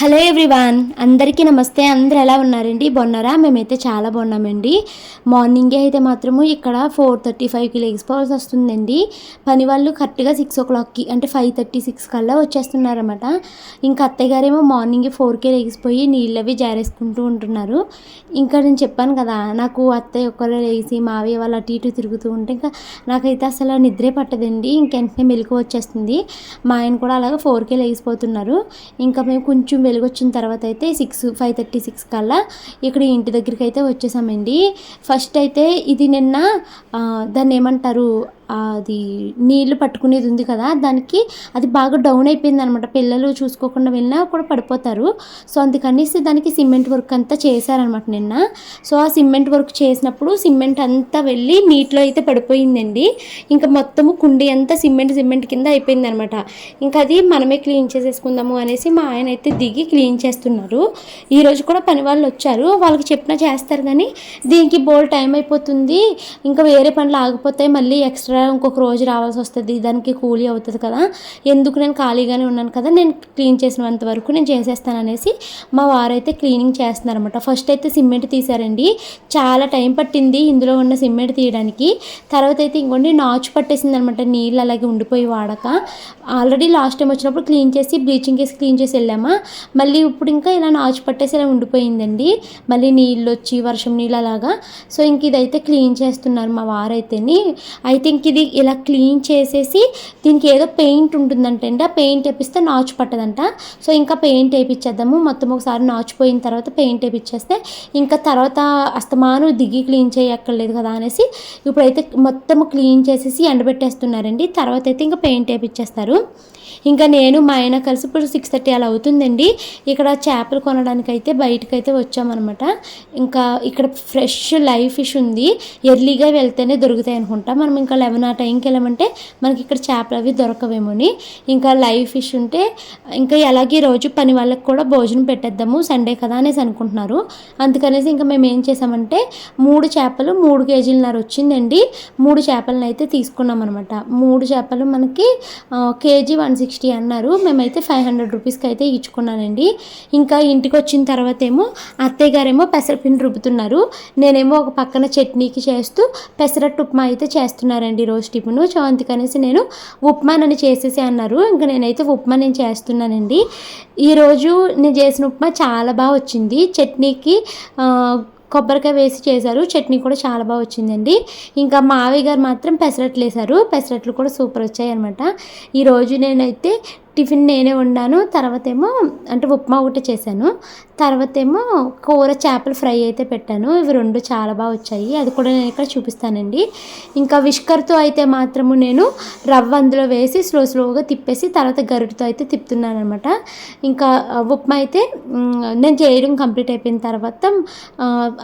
Hello everyone అందరికీ నమస్తే. అందరు ఎలా ఉన్నారండి? బాగున్నారా? మేమైతే చాలా బాగున్నామండి. మార్నింగే అయితే మాత్రము ఇక్కడ ఫోర్ థర్టీ ఫైవ్కి లేచిపోవాల్సి వస్తుందండి. పని వాళ్ళు కరెక్ట్గా సిక్స్ ఓ క్లాక్కి అంటే ఫైవ్ థర్టీ సిక్స్ కల్లా వచ్చేస్తున్నారన్నమాట. ఇంకా అత్తయ్య గారేమో మార్నింగే ఫోర్కే లేచిపోయి నీళ్ళు అవి జారేసుకుంటూ ఉంటున్నారు. ఇంకా నేను చెప్పాను కదా నాకు అత్తయ్య ఒక్కరే లేచి మావయ్య వాళ్ళు అటు ఇటు తిరుగుతూ ఉంటే ఇంకా నాకైతే అసలు నిద్రే పట్టదండి. ఇంకెంటనే మెలకు వచ్చేస్తుంది. మా ఆయన కూడా అలాగే ఫోర్కే లేచిపోతున్నారు. ఇంకా మేము కొంచెం వెలుగొచ్చిన తర్వాత అయితే సిక్స్ ఫైవ్ థర్టీ సిక్స్ కల్లా ఇక్కడ ఇంటి దగ్గరికి అయితే వచ్చేసామండి. ఫస్ట్ అయితే ఇది నిన్న దాన్ని ఏమంటారు అది నీళ్ళు పట్టుకునేది ఉంది కదా దానికి అది బాగా డౌన్ అయిపోయింది అనమాట పిల్లలు చూసుకోకుండా వెళ్ళినా కూడా పడిపోతారు. సో అందుకనేసి దానికి సిమెంట్ వర్క్ అంతా చేశారనమాట నిన్న. సో ఆ సిమెంట్ వర్క్ చేసినప్పుడు సిమెంట్ అంతా వెళ్ళి నీటిలో అయితే పడిపోయిందండి. ఇంకా మొత్తము కుండి అంతా సిమెంట్ సిమెంట్ కింద అయిపోయింది అనమాట ఇంకా అది మనమే క్లీన్ చేసేసుకుందాము అనేసి మా ఆయన అయితే దిగి క్లీన్ చేస్తున్నారు. ఈరోజు కూడా పని వాళ్ళు వచ్చారు. వాళ్ళకి చెప్పినా చేస్తారు కానీ దీనికి బోల్ టైం అయిపోతుంది. ఇంకా వేరే పనులు ఆగిపోతాయి. మళ్ళీ ఎక్స్ట్రా ఇంకొక రోజు రావాల్సి వస్తుంది దానికి కూలీ అవుతుంది కదా. ఎందుకు నేను ఖాళీగానే ఉన్నాను కదా నేను క్లీన్ చేసినంత వరకు నేను చేసేస్తాను అనేసి మా వారైతే క్లీనింగ్ చేస్తున్నారనమాట ఫస్ట్ అయితే సిమెంట్ తీశారండి. చాలా టైం పట్టింది ఇందులో ఉన్న సిమెంట్ తీయడానికి. తర్వాత అయితే ఇంకోండి నాచు పట్టేసింది అనమాట నీళ్ళు అలాగే ఉండిపోయి వాడక. ఆల్రెడీ లాస్ట్ టైం వచ్చినప్పుడు క్లీన్ చేసి బ్లీచింగ్ వేసి క్లీన్ చేసి వెళ్ళామా. మళ్ళీ ఇప్పుడు ఇంకా ఇలా నాచు పట్టేసి ఇలా ఉండిపోయిందండి. మళ్ళీ నీళ్ళు వచ్చి వర్షం నీళ్ళు అలాగా. సో ఇంక ఇదైతే క్లీన్ చేస్తున్నారు మా వారైతేని. అయితే ఇంక ఇది ఇలా క్లీన్ చేసేసి దీనికి ఏదో పెయింట్ ఉంటుందంటండి. ఆ పెయింట్ వేపిస్తే నాచు పట్టదంట. సో ఇంకా పెయింట్ వేయించేద్దాము మొత్తం ఒకసారి నాచుపోయిన తర్వాత పెయింట్ వేయించేస్తే ఇంకా తర్వాత అస్తమాను దిగి క్లీన్ చేయక్కర్లేదు కదా అనేసి ఇప్పుడైతే మొత్తం క్లీన్ చేసేసి ఎండబెట్టేస్తున్నారండి. తర్వాత అయితే ఇంకా పెయింట్ వేయించేస్తారు ఇంకా నేను మా ఆయన కలిసి ఇప్పుడు సిక్స్ థర్టీ అలా అవుతుందండి. ఇక్కడ చేపలు కొనడానికి అయితే బయటకైతే వచ్చామన్నమాట. ఇంకా ఇక్కడ ఫ్రెష్ లైవ్ ఫిష్ ఉంది. ఎర్లీగా వెళ్తేనే దొరుకుతాయి అనుకుంటా. మనం ఇంకా లెవెన్ ఆ టైంకి వెళ్ళమంటే మనకి ఇక్కడ చేపలు అవి దొరకవేమోని. ఇంకా లైవ్ ఫిష్ ఉంటే ఇంకా ఎలాగే రోజు పని వాళ్ళకి కూడా భోజనం పెట్టేద్దాము సండే కదా అనేసి అనుకుంటున్నారు. అందుకనేసి ఇంకా మేము ఏం చేసామంటే మూడు చేపలు మూడు కేజీలన్నర వచ్చిందండి. మూడు చేపలను అయితే తీసుకున్నాం అనమాట మూడు చేపలు మనకి కేజీ వన్ సిక్స్టీ అన్నారు. మేమైతే ఫైవ్ హండ్రెడ్ రూపీస్కి అయితే ఇచ్చుకున్నానండి. ఇంకా ఇంటికి వచ్చిన తర్వాత ఏమో అత్తయ్య గారేమో పెసరపిండి రుబ్బుతున్నారు. నేనేమో ఒక పక్కన చట్నీకి చేస్తూ పెసరట్టు ఉప్మా అయితే చేస్తున్నారండి రోజు టిఫిన్. సో అందుకనేసి నేను ఉప్మా నన్ను చేసేసి అన్నారు. ఇంకా నేనైతే ఉప్మా నేను చేస్తున్నానండి. ఈరోజు నేను చేసిన ఉప్మా చాలా బాగా వచ్చింది. చట్నీకి కొబ్బరికాయ వేసి చేశారు. చట్నీ కూడా చాలా బాగా వచ్చిందండి. ఇంకా మావి గారు మాత్రం పెసరట్లు వేశారు. పెసరట్లు కూడా సూపర్ వచ్చాయి అనమాట ఈరోజు నేనైతే టిఫిన్ నేనే వండాను తర్వాత ఏమో అంటే ఉప్మా ఒకటి చేశాను. తర్వాత ఏమో కూర చేపల ఫ్రై అయితే పెట్టాను. ఇవి రెండు చాలా బాగా వచ్చాయి. అది కూడా నేను ఇక్కడ చూపిస్తానండి. ఇంకా విష్కర్తో అయితే మాత్రము నేను రవ్వ అందులో వేసి స్లో స్లోగా తిప్పేసి తర్వాత గరుడుతో అయితే తిప్పుతున్నాను అనమాట ఇంకా ఉప్మా అయితే నేను చేయడం కంప్లీట్ అయిపోయిన తర్వాత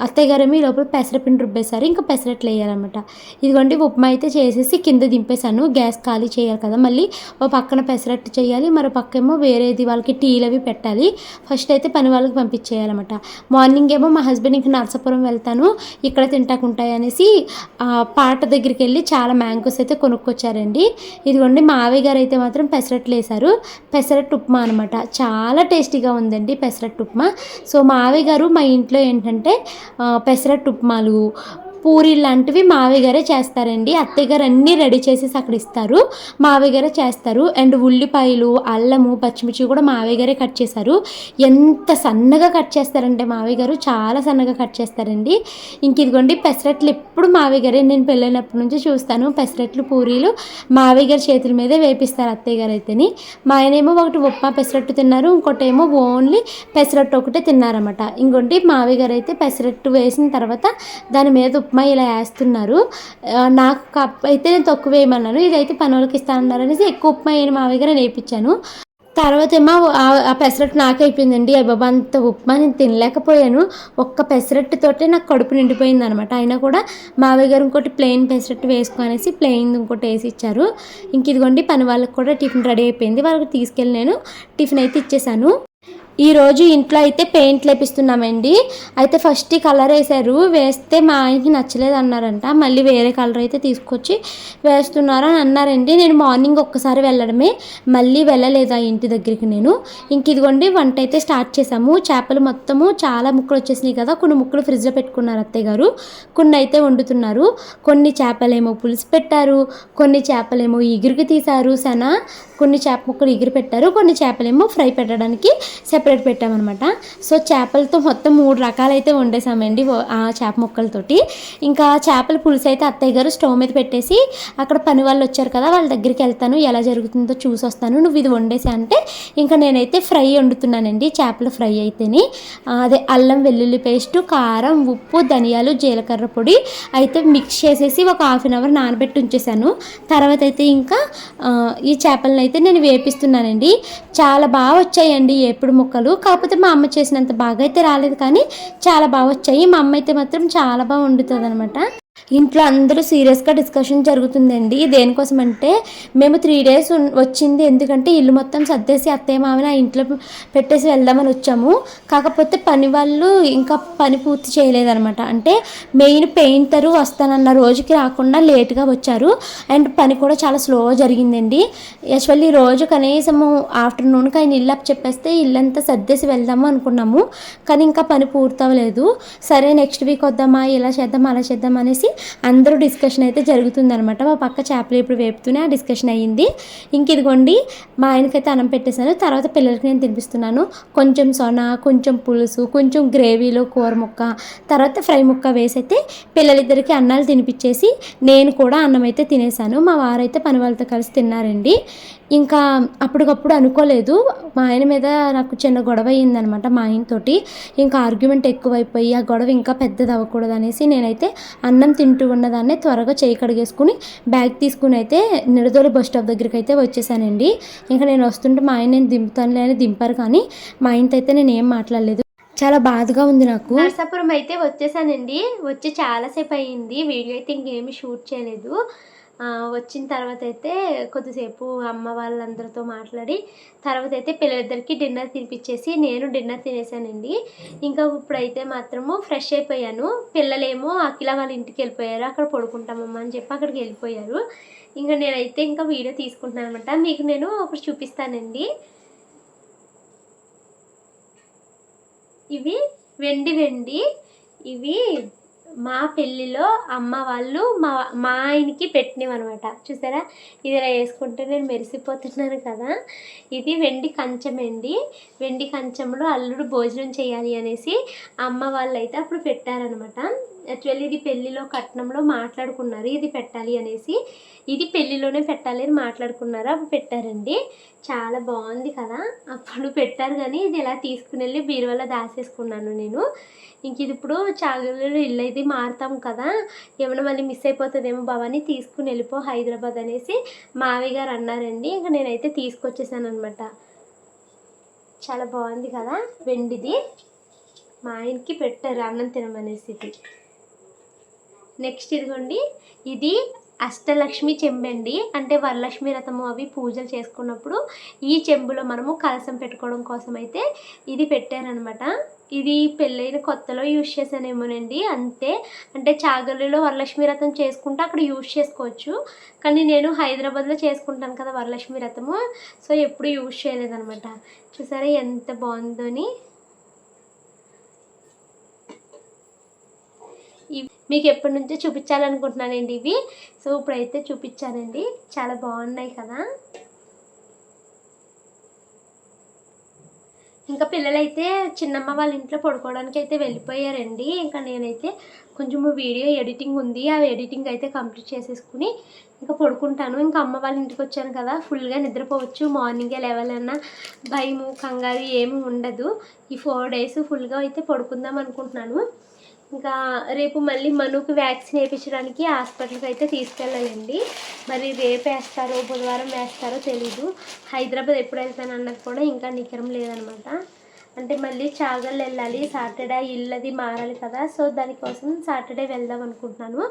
అత్తయ్య గారేమో ఈ లోపల పెసరపిండి రుబ్బేశారు. ఇంకా పెసరట్లు వేయాలన్నమాట. ఇదిగోండి ఉప్మా అయితే చేసేసి కింద దింపేశాను. గ్యాస్ ఖాళీ చేయాలి కదా. మళ్ళీ ఓ పక్కన పెసరట్టు చేయాలి మరో పక్క ఏమో వేరేది వాళ్ళకి టీలు అవి పెట్టాలి. ఫస్ట్ అయితే పని వాళ్ళకి పంపించేయాలన్నమాట. మార్నింగ్ ఏమో మా హస్బెండ్ ఇంక నరసాపురం వెళ్తాను. ఇక్కడ తింటాకుంటాయి అనేసి పాట దగ్గరికి వెళ్ళి చాలా మ్యాంగోస్ అయితే కొనుక్కొచ్చారండి. ఇదిగోండి మావయ్య గారు అయితే మాత్రం పెసరట్లు వేశారు పెసరట్టు ఉప్మా అనమాట చాలా టేస్టీగా ఉందండి పెసరట్టు ఉప్మా. సో మావయ్య గారు మా ఇంట్లో ఏంటంటే పెసరట్టు ఉప్మాలు పూరీలు లాంటివి మావయ్య గారే చేస్తారండి. అత్తయ్య గారు అన్నీ రెడీ చేసేసి అక్కడ ఇస్తారు. మావయ్య గారే చేస్తారు. అండ్ ఉల్లిపాయలు అల్లము పచ్చిమిర్చి కూడా మావయ్య గారే కట్ చేశారు. ఎంత సన్నగా కట్ చేస్తారంటే మావయ్య గారు చాలా సన్నగా కట్ చేస్తారండి. ఇంక ఇదిగోండి పెసరట్లు ఎప్పుడు మావయ్య గారే నేను పెళ్ళైనప్పటి నుంచి చూస్తాను. పెసరట్లు పూరీలు మావయ్య గారి చేతుల మీదే వేపిస్తారు అత్తయ్య గారు అయితేని. మా ఆయనేమో ఒకటి ఉప్మా పెసరట్టు తిన్నారు ఇంకోటి ఏమో ఓన్లీ పెసరట్టు ఒకటే తిన్నారన్నమాట. ఇంకోటి మావయ్య గారు అయితే పెసరట్టు వేసిన తర్వాత దాని మీద ఉప్మా ఇలా వేస్తున్నారు. నాకు కప్ అయితే నేను తక్కువ వేయమన్నాను. ఇదైతే పని వాళ్ళకి ఇస్తానన్నారు అనేసి ఎక్కువ ఉప్మా వేయని మావయ్య గారు నేర్పించాను తర్వాత ఏమో ఆ- ఆ పెసరట్టు నాకు అయిపోయిందండి. అయ్య అంత ఉప్మా నేను తినలేకపోయాను. ఒక్క పెసరట్టుతోటే నాకు కడుపు నిండిపోయింది అనమాట అయినా కూడా మావయ్య గారు ఇంకోటి ప్లెయిన్ పెసరట్టు వేసుకొనేసి ప్లెయిన్ ఇంకోటి వేసి ఇచ్చారు. ఇంక ఇదిగోండి పని వాళ్ళకి కూడా టిఫిన్ రెడీ అయిపోయింది. వాళ్ళకి తీసుకెళ్ళి నేను టిఫిన్ అయితే ఇచ్చేసాను. ఈరోజు ఇంట్లో అయితే పెయింట్ లేపిస్తున్నామండి. అయితే ఫస్ట్ కలర్ వేశారు. వేస్తే మా ఆయనకి నచ్చలేదు అన్నారంట. మళ్ళీ వేరే కలర్ అయితే తీసుకొచ్చి వేస్తున్నారు అని అన్నారండి. నేను మార్నింగ్ ఒక్కసారి వెళ్ళడమే. మళ్ళీ వెళ్ళలేదు ఆ ఇంటి దగ్గరికి నేను. ఇంక ఇదిగోండి వంట అయితే స్టార్ట్ చేసాము చేపలు మొత్తము చాలా ముక్కలు వచ్చేసినాయి కదా. కొన్ని ముక్కలు ఫ్రిడ్జ్లో పెట్టుకున్నారు అత్తయ్య గారు. కొన్ని అయితే వండుతున్నారు. కొన్ని చేపలేమో పులుసు పెట్టారు. కొన్ని చేపలేమో ఎగురికి తీశారు. సన. కొన్ని చేప ముక్కలు ఎగిరి పెట్టారు. కొన్ని చేపలేమో ఫ్రై పెట్టడానికి సెపరేట్ పెట్టామన్నమాట. సో చేపలతో మొత్తం మూడు రకాలైతే వండేసామండి ఆ చేప ముక్కలతోటి. ఇంకా చేపల పులుసు అయితే అత్తయ్య గారు స్టవ్ మీద పెట్టేసి అక్కడ పని వాళ్ళు వచ్చారు కదా వాళ్ళ దగ్గరికి వెళ్తాను ఎలా జరుగుతుందో చూసి వస్తాను నువ్వు ఇది వండేసా అంటే ఇంకా నేనైతే ఫ్రై వండుతున్నానండి చేపల ఫ్రై అయితేని. అదే అల్లం వెల్లుల్లి పేస్టు కారం ఉప్పు ధనియాలు జీలకర్ర పొడి అయితే మిక్స్ చేసేసి ఒక హాఫ్ అన్ అవర్ నానబెట్టి ఉంచేసాను. తర్వాత అయితే ఇంకా ఈ చేపలను అయితే నేను వేపిస్తున్నానండి. చాలా బాగా వచ్చాయండి ఎప్పుడు ముక్కలు కాకపోతే మా అమ్మ చేసినంత బాగా అయితే రాలేదు కానీ చాలా బాగా వచ్చాయి. మా అమ్మ అయితే మాత్రం చాలా బాగా వండుతుంది అనమాట ఇంట్లో అందరూ సీరియస్గా డిస్కషన్ జరుగుతుందండి. దేనికోసం అంటే మేము త్రీ డేస్ వచ్చింది ఎందుకంటే ఇల్లు మొత్తం సర్దేసి అత్తయ్య మామని ఆ ఇంట్లో పెట్టేసి వెళ్దామని వచ్చాము. కాకపోతే పని వాళ్ళు ఇంకా పని పూర్తి చేయలేదనమాట అంటే మెయిన్ పెయింటరు వస్తానన్న రోజుకి రాకుండా లేట్గా వచ్చారు. అండ్ పని కూడా చాలా స్లో జరిగిందండి. యాక్చువల్లీ రోజు కనీసము ఆఫ్టర్నూన్కి ఆయన ఇల్లు అప్ చెప్పేస్తే ఇల్లంతా సర్దేసి వెళ్దాము అనుకున్నాము. కానీ ఇంకా పని పూర్తవలేదు సరే నెక్స్ట్ వీక్ వద్దామా ఇలా చేద్దాం అలా చేద్దాం అనేసి అందరూ డిస్కషన్ అయితే జరుగుతుందనమాట మా పక్క చేపలు ఇప్పుడు వేపుతూనే ఆ డిస్కషన్ అయ్యింది. ఇంక ఇదిగోండి మా ఆయనకైతే అన్నం పెట్టేశాను. తర్వాత పిల్లలకి నేను తినిపిస్తున్నాను. కొంచెం సొన కొంచెం పులుసు కొంచెం గ్రేవీలో కూర ముక్క తర్వాత ఫ్రై ముక్క వేసి అయితే పిల్లలిద్దరికి అన్నాలు తినిపించేసి నేను కూడా అన్నం అయితే తినేసాను మా వారైతే పని వాళ్ళతో కలిసి తిన్నారండి. ఇంకా అప్పటికప్పుడు అనుకోలేదు. మా ఆయన మీద నాకు చిన్న గొడవ అయ్యిందనమాట మా ఆయనతోటి ఇంకా ఆర్గ్యుమెంట్ ఎక్కువైపోయి ఆ గొడవ ఇంకా పెద్దది అవ్వకూడదు అనేసి నేనైతే అన్నం తింటూ ఉన్నదాన్ని త్వరగా చేయి కడిగేసుకుని బ్యాగ్ తీసుకుని అయితే నిడదోలు బస్ స్టాప్ దగ్గరికి అయితే వచ్చేసానండి. ఇంకా నేను వస్తుంటే మా ఆయన నేను దింపుతానులే అని దింపారు కానీ మా ఆయనతో అయితే నేను ఏం మాట్లాడలేదు. చాలా బాధగా ఉంది నాకు. నరసాపురం అయితే వచ్చేసానండి. వచ్చి చాలాసేపు అయ్యింది వీడియో అయితే ఇంకేమి షూట్ చేయలేదు. వచ్చిన తర్వాత అయితే కొద్దిసేపు అమ్మ వాళ్ళందరితో మాట్లాడి తర్వాత అయితే పిల్లలిద్దరికి డిన్నర్ తినిపించేసి నేను డిన్నర్ తినేసానండి. ఇంకా ఇప్పుడైతే మాత్రము ఫ్రెష్ అయిపోయాను. పిల్లలేమో అఖిల వాళ్ళ ఇంటికి వెళ్ళిపోయారు. అక్కడ పడుకుంటామమ్మా అని చెప్పి అక్కడికి వెళ్ళిపోయారు. ఇంకా నేనైతే ఇంకా వీడియో తీసుకుంటున్నాను అనమాట మీకు నేను ఒకటి చూపిస్తానండి. ఇవి వెండి వెండి ఇవి మా పెళ్ళిలో అమ్మ వాళ్ళు మా మా ఆయనకి పెట్టినవి అనమాట చూసారా? ఇది ఇలా వేసుకుంటే నేను మెరిసిపోతున్నాను కదా? ఇది వెండి కంచం అండి. వెండి కంచంలో అల్లుడు భోజనం చేయాలి అనేసి అమ్మ వాళ్ళు అయితే అప్పుడు పెట్టారనమాట యాక్చువల్లీ ఇది పెళ్ళిలో కట్నంలో మాట్లాడుకున్నారు ఇది పెట్టాలి అనేసి. ఇది పెళ్ళిలోనే పెట్టాలి అని మాట్లాడుకున్నారు అప్పుడు పెట్టారండి. చాలా బాగుంది కదా. అప్పుడు పెట్టారు కానీ ఇది ఇలా తీసుకుని వెళ్ళి బీరువాలో దాచేసుకున్నాను నేను. ఇంక ఇది ఇప్పుడు చాగలలో ఇల్లు అయితే మారుతాం కదా. ఏమైనా మళ్ళీ మిస్ అయిపోతుందేమో భవాని తీసుకుని వెళ్ళిపో హైదరాబాద్ అనేసి మావయ్య గారు అన్నారండి. ఇంకా నేనైతే తీసుకొచ్చేసాను అనమాట చాలా బాగుంది కదా వెండిది. మా ఆయనకి పెట్టారు అన్నం తినమనేసి ఇది. నెక్స్ట్ ఇదిగోండి. ఇది అష్టలక్ష్మి చెంబండి అంటే వరలక్ష్మి రథము అవి పూజలు చేసుకున్నప్పుడు ఈ చెంబులో మనము కలసం పెట్టుకోవడం కోసం అయితే ఇది పెట్టారనమాట. ఇది పెళ్ళైన కొత్తలో యూజ్ చేశానేమోనండి. అంతే. అంటే చాగలిలో వరలక్ష్మి రథం చేసుకుంటే అక్కడ యూజ్ చేసుకోవచ్చు. కానీ నేను హైదరాబాద్లో చేసుకుంటాను కదా వరలక్ష్మి రథము. సో ఎప్పుడు యూజ్ చేయలేదనమాట. చూసారా ఎంత బాగుందోని మీకు ఎప్పటి నుంచో చూపించాలనుకుంటున్నానండి ఇవి. సో ఇప్పుడైతే చూపించానండి. చాలా బాగున్నాయి కదా. ఇంకా పిల్లలైతే చిన్నమ్మ వాళ్ళ ఇంట్లో పడుకోవడానికి అయితే వెళ్ళిపోయారండి. ఇంకా నేనైతే కొంచెం వీడియో ఎడిటింగ్ ఉంది. ఆ ఎడిటింగ్ అయితే కంప్లీట్ చేసేసుకుని ఇంకా పడుకుంటాను. ఇంకా అమ్మ వాళ్ళ ఇంటికి వచ్చాను కదా. ఫుల్గా నిద్రపోవచ్చు. మార్నింగే లేవాలన్నా భయము కంగారు ఏమి ఉండదు. ఈ ఫోర్ డేస్ ఫుల్గా అయితే పడుకుందాం అనుకుంటున్నాను. ఇంకా రేపు మళ్ళీ మనుకు వ్యాక్సిన్ వేయించడానికి హాస్పిటల్కి అయితే తీసుకెళ్ళాలండి. మరి రేపు వేస్తారో బుధవారం వేస్తారో తెలీదు. హైదరాబాద్ ఎప్పుడు వెళ్తాను అన్నది కూడా ఇంకా నికరం లేదనమాట. అంటే మళ్ళీ చాగల్ వెళ్ళాలి సాటర్డే ఇల్లది మారాలి కదా. సో దానికోసం సాటర్డే వెళ్దాం అనుకుంటున్నాను.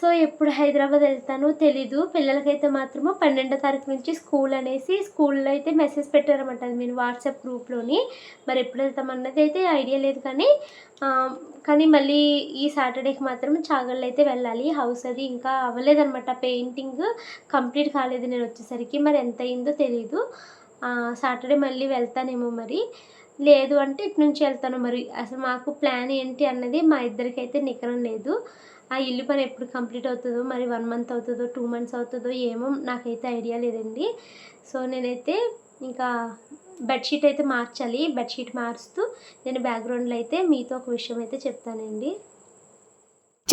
సో ఎప్పుడు హైదరాబాద్ వెళ్తానో తెలీదు. పిల్లలకైతే మాత్రము పన్నెండో తారీఖు నుంచి స్కూల్ అనేసి స్కూల్లో అయితే మెసేజ్ పెట్టారన్నమాట. అది మీరు వాట్సాప్ గ్రూప్లోని మరి ఎప్పుడు వెళ్తామన్నది అయితే ఐడియా లేదు కానీ కానీ మళ్ళీ ఈ సాటర్డేకి మాత్రం చాగళ్ళు అయితే వెళ్ళాలి. హౌస్ అది ఇంకా అవ్వలేదన్నమాట. పెయింటింగ్ కంప్లీట్ కాలేదు నేను వచ్చేసరికి. మరి ఎంత అయిందో తెలీదు. సాటర్డే మళ్ళీ వెళ్తానేమో మరి. లేదు అంటే ఇటు నుంచి వెళ్తాను మరి. అసలు మాకు ప్లాన్ ఏంటి అన్నది మా ఇద్దరికైతే నికరం లేదు. ఆ ఇల్లు పని ఎప్పుడు కంప్లీట్ అవుతుందో మరి వన్ మంత్ అవుతుందో టూ మంత్స్ అవుతుందో ఏమో నాకైతే ఐడియా లేదండి. సో నేనైతే ఇంకా బెడ్షీట్ అయితే మార్చాలి. బెడ్షీట్ మారుస్తూ నేను బ్యాక్గ్రౌండ్లో అయితే మీతో ఒక విషయం అయితే చెప్తానండి.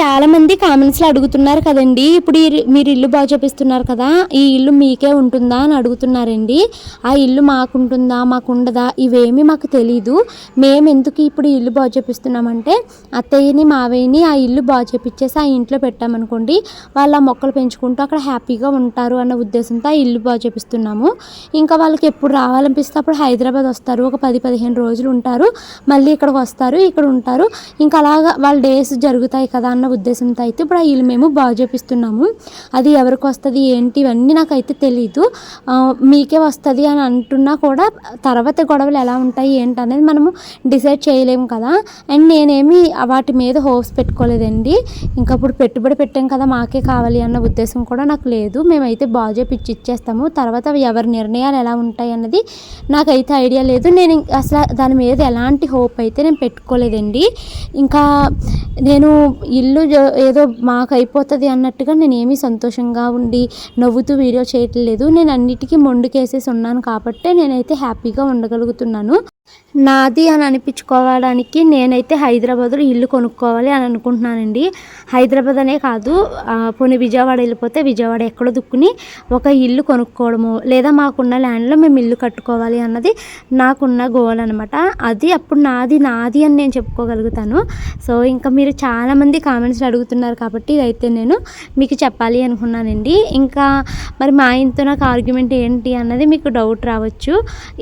చాలా మంది కామెంట్స్లో అడుగుతున్నారు కదండి. ఇప్పుడు ఈ- మీరు ఇల్లు బాగా చూపిస్తున్నారు కదా ఈ ఇల్లు మీకే ఉంటుందా అని అడుగుతున్నారండి. ఆ ఇల్లు మాకుంటుందా మాకు ఉండదా ఇవేమీ మాకు తెలీదు. మేము ఎందుకు ఇప్పుడు ఇల్లు బాగా చూపిస్తున్నామంటే అత్తయ్యని మావయ్యని ఆ ఇల్లు బాగా చూపించేసి ఆ ఇంట్లో పెట్టామనుకోండి వాళ్ళ మొక్కలు పెంచుకుంటూ అక్కడ హ్యాపీగా ఉంటారు అన్న ఉద్దేశంతో ఆ ఇల్లు బాగా చేపిస్తున్నాము. ఇంకా వాళ్ళకి ఎప్పుడు రావాలనిపిస్తే అప్పుడు హైదరాబాద్ వస్తారు. ఒక పది పదిహేను రోజులు ఉంటారు. మళ్ళీ ఇక్కడికి వస్తారు ఇక్కడ ఉంటారు. ఇంకా అలాగా వాళ్ళ డేస్ జరుగుతాయి కదా అన్న ఉద్దేశంతో అయితే ఇప్పుడు ఆ ఇల్లు మేము బాగు చేపిస్తున్నాము. అది ఎవరికి వస్తుంది ఏంటి ఇవన్నీ నాకైతే తెలీదు. మీకే వస్తుంది అని అంటున్నా కూడా తర్వాత గొడవలు ఎలా ఉంటాయి ఏంటి అనేది మనము డిసైడ్ చేయలేము కదా. అండ్ నేనేమి వాటి మీద హోప్స్ పెట్టుకోలేదండి. ఇంకా ఇప్పుడు పెట్టుబడి పెట్టాం కదా మాకే కావాలి అన్న ఉద్దేశం కూడా నాకు లేదు. మేమైతే బాగు చేపించి ఇచ్చేస్తాము. తర్వాత ఎవరి నిర్ణయాలు ఎలా ఉంటాయి అన్నది నాకైతే ఐడియా లేదు. నేను అసలు దాని మీద ఎలాంటి హోప్ అయితే నేను పెట్టుకోలేదండి. ఇంకా నేను ఇల్లు వీళ్ళు ఏదో మాకు అయిపోతుంది అన్నట్టుగా నేను ఏమీ సంతోషంగా ఉండి నవ్వుతూ వీడియో చేయట్లేదు. నేను అన్నిటికీ మొండుకేసేసి ఉన్నాను కాబట్టే నేనైతే హ్యాపీగా ఉండగలుగుతున్నాను. నాది అని అనిపించుకోవడానికి నేనైతే హైదరాబాద్లో ఇల్లు కొనుక్కోవాలి అని అనుకుంటున్నానండి. హైదరాబాద్ అనే కాదు పోనీ విజయవాడ వెళ్ళిపోతే విజయవాడ ఎక్కడో దుక్కుని ఒక ఇల్లు కొనుక్కోవడము లేదా మాకున్న ల్యాండ్లో మేము ఇల్లు కట్టుకోవాలి అన్నది నాకున్న గోల్ అనమాట అది అప్పుడు నాది నాది అని నేను చెప్పుకోగలుగుతాను. సో ఇంకా మీరు చాలామంది కామెంట్స్ అడుగుతున్నారు కాబట్టి ఇదైతే నేను మీకు చెప్పాలి అనుకున్నానండి. ఇంకా మరి మా ఆయనతో నాకు ఆర్గ్యుమెంట్ ఏంటి అన్నది మీకు డౌట్ రావచ్చు.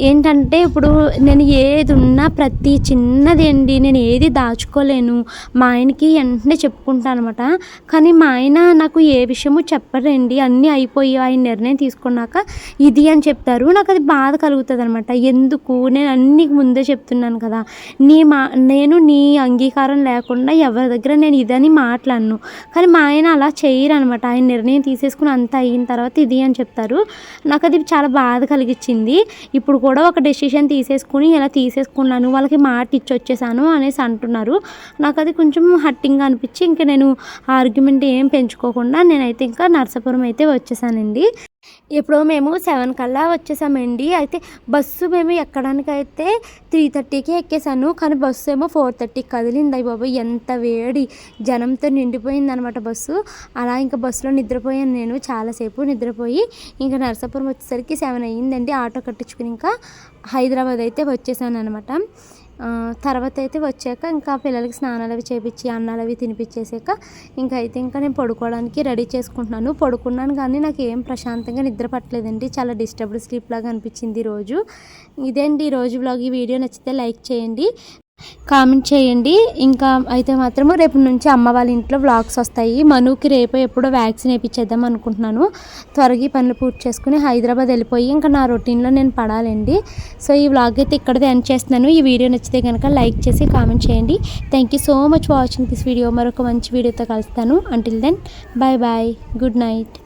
ఏంటంటే ఇప్పుడు నేను ఏ ఉన్న ప్రతి చిన్నది అండి నేను ఏది దాచుకోలేను. మా ఆయనకి వెంటనే చెప్పుకుంటాను అనమాట కానీ మా ఆయన నాకు ఏ విషయము చెప్పరండి అన్నీ అయిపోయి ఆయన నిర్ణయం తీసుకున్నాక ఇది అని చెప్తారు. నాకు అది బాధ కలుగుతుంది అనమాట ఎందుకు? నేను అన్ని ముందే చెప్తున్నాను కదా. నీ మా నేను నీ అంగీకారం లేకుండా ఎవరి దగ్గర నేను ఇదని మాట్లాడను. కానీ మా ఆయన అలా చేయరు అనమాట ఆయన నిర్ణయం తీసేసుకుని అంతా అయిన తర్వాత ఇది అని చెప్తారు. నాకు అది చాలా బాధ కలిగించింది. ఇప్పుడు కూడా ఒక డెసిషన్ తీసేసుకుని ఇలా తీసేసుకున్నాను వాళ్ళకి మాట ఇచ్చి వచ్చేసాను అనేసి అంటున్నారు. నాకు అది కొంచెం హట్టింగ్గా అనిపించి ఇంకా నేను ఆర్గ్యుమెంట్ ఏం పెంచుకోకుండా నేనైతే ఇంకా నర్సాపురం అయితే వచ్చేసానండి. ఇప్పుడు మేము సెవెన్ కల్లా వచ్చేసామండి. అయితే బస్సు మేము ఎక్కడానికి అయితే త్రీ థర్టీకి ఎక్కేసాను. కానీ బస్సు ఏమో ఫోర్ థర్టీకి కదిలింది. అయ్యి బాబు ఎంత వేడి. జనంతో నిండిపోయింది అనమాట బస్సు. అలా ఇంకా బస్సులో నిద్రపోయాను నేను. చాలాసేపు నిద్రపోయి ఇంకా నరసాపురం వచ్చేసరికి సెవెన్ అయ్యిందండి. ఆటో కట్టించుకుని ఇంకా హైదరాబాద్ అయితే వచ్చేసాను అనమాట తర్వాత అయితే వచ్చాక ఇంకా పిల్లలకి స్నానాలు అవి చేపించి అన్నాలు అవి తినిపించేసాక ఇంకా అయితే ఇంకా నేను పడుకోవడానికి రెడీ చేసుకుంటున్నాను. పడుకున్నాను కానీ నాకు ఏం ప్రశాంతంగా నిద్ర పట్టలేదండి. చాలా డిస్టర్బ్డ్ స్లీప్ లాగా అనిపించింది ఈరోజు ఇదే ఇదేంటి ఈ బ్లాగ్ ఈ వీడియో నచ్చితే లైక్ చేయండి. కామెంట్ చేయండి. ఇంకా అయితే మాత్రము రేపు నుంచి అమ్మ వాళ్ళ ఇంట్లో వ్లాగ్స్ వస్తాయి. మనుకి రేపు ఎప్పుడో వ్యాక్సిన్ వేయించేద్దాం అనుకుంటున్నాను. త్వరగా ఈ పనులు పూర్తి చేసుకుని హైదరాబాద్ వెళ్ళిపోయి ఇంకా నా రొటీన్లో నేను పడాలండి. సో ఈ వ్లాగ్ అయితే ఇక్కడితే ఎండ్ చేస్తున్నాను. ఈ వీడియో నచ్చితే కనుక లైక్ చేసి కామెంట్ చేయండి. Thank you so much watching this video. మరొక మంచి వీడియోతో కలుస్తాను. Until then bye bye good night